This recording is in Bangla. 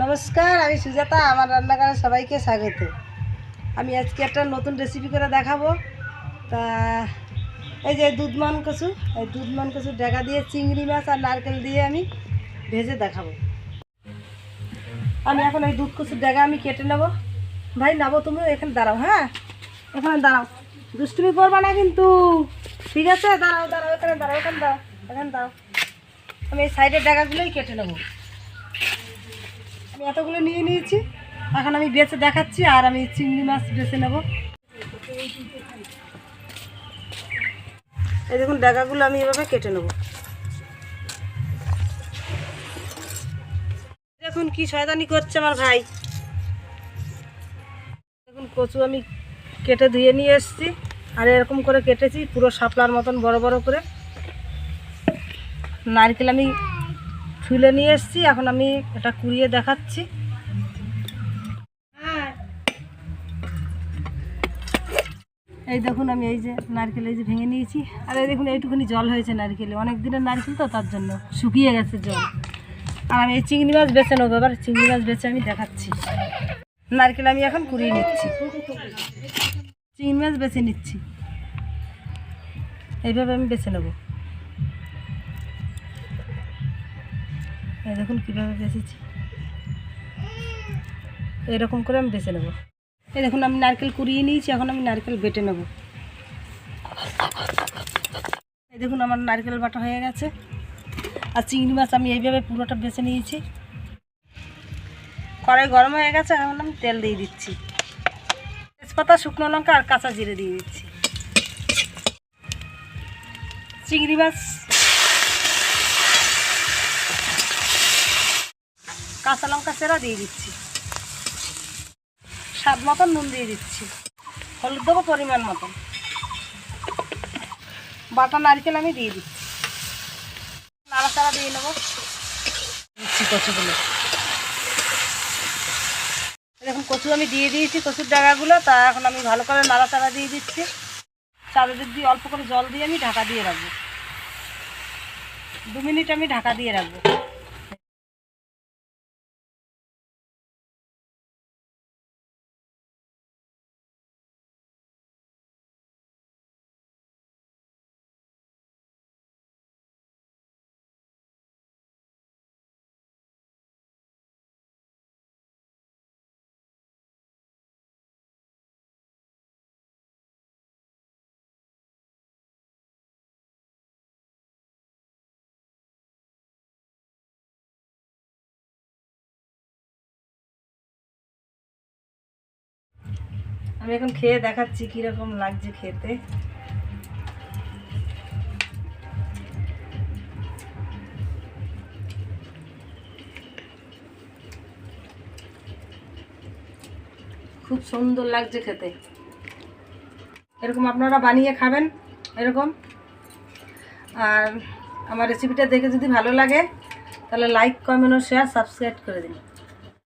নমস্কার, আমি সুজাতা, আমার রান্নাঘরে সবাইকে স্বাগত। আমি আজকে একটা নতুন রেসিপি করে দেখাবো। তা, এই যে দুধমান কচু, এই দুধমান কচু ডেকা দিয়ে চিংড়ি মাছ আর নারকেল দিয়ে আমি ভেজে দেখাবো। আমি এখন এই দুধ কচুর ডেকা আমি কেটে নেব। ভাই, নেব তুমি, এখানে দাঁড়াও হ্যাঁ? এখানে দাঁড়াও। দুষ্টুমি করবা না কিন্তু। ঠিক আছে? দাঁড়াও দাঁড়াও, এখানে দাঁড়াও, এখানে দাও এখানে দাও আমি এই সাইডের ডেকাগুলোই কেটে নেব। আমি এতগুলো নিয়ে নিয়েছি। এখন আমি বেছে দেখাচ্ছি আর আমি চিংড়ি মাছ বেছে নেব। এই দেখুন ডাগাগুলো আমি এভাবে কেটে নেব। দেখুন কি শয়তানি করছে আমার ভাই। দেখুন, কচু আমি কেটে ধুয়ে নিয়ে এসেছি। আর এরকম করে কেটেছি, পুরো শাপলার মতন বড় বড় করে। নারকেল আমি ছুলে নিয়ে এসেছি, এখন আমি এটা কুড়িয়ে দেখাচ্ছি। এই দেখুন, আমি এই যে নারকেল এই যে ভেঙে নিয়েছি। আর এই দেখুন, এইটুকুনি জল হয়েছে নারকেলে। অনেক দিনের নারকেল তো, তার জন্য শুকিয়ে গেছে জল। আর আমি এই চিংড়ি মাছ বেছে নেব, এবার চিংড়ি মাছ বেছে আমি দেখাচ্ছি। নারকেল আমি এখন কুড়িয়ে নিচ্ছি। চিংড়ি মাছ বেছে নিচ্ছি। এইভাবে আমি বেছে নেব। দেখুন কীভাবে বেঁচেছি এরকম করে আমি বেছে নেব। এই দেখুন, আমি নারকেল কুড়িয়ে নিয়েছি, এখন আমি নারকেল বেটে নেব। এই দেখুন, আমার নারকেল বাটা হয়ে গেছে। আর চিংড়ি মাছ আমি এইভাবে পুরোটা বেছে নিয়েছি। কড়াই গরম হয়ে গেছে, এখন আমি তেল দিয়ে দিচ্ছি। তেজপাতা, শুকনো লঙ্কা আর কাঁচা জিরে দিয়ে দিচ্ছি। চিংড়ি মাছ কাঁচা লঙ্কা চেরা দিয়ে দিচ্ছি। স্বাদ মতন নুন দিয়ে দিচ্ছি। হলুদ দেবো পরিমাণ মতন। বাটা নারকেল আমি দিয়ে দিচ্ছি। নাড়াচাড়া দিয়ে নেব। দিচ্ছি কচুগুলো। দেখুন, কচু আমি দিয়ে দিয়েছি, কচুর জায়গাগুলো। তা এখন আমি ভালো করে নাড়াচাড়া দিয়ে দিচ্ছি। চারিদিক দিয়ে অল্প করে জল দিয়ে আমি ঢাকা দিয়ে রাখব। দু মিনিট আমি ঢাকা দিয়ে রাখব। আমি এখন খেয়ে দেখাচ্ছি কীরকম লাগছে খেতে। খুব সুন্দর লাগছে খেতে। এরকম আপনারা বানিয়ে খাবেন, এরকম। আর আমার রেসিপিটা দেখে যদি ভালো লাগে, তাহলে লাইক কমেন্ট ও শেয়ার সাবস্ক্রাইব করে দিন।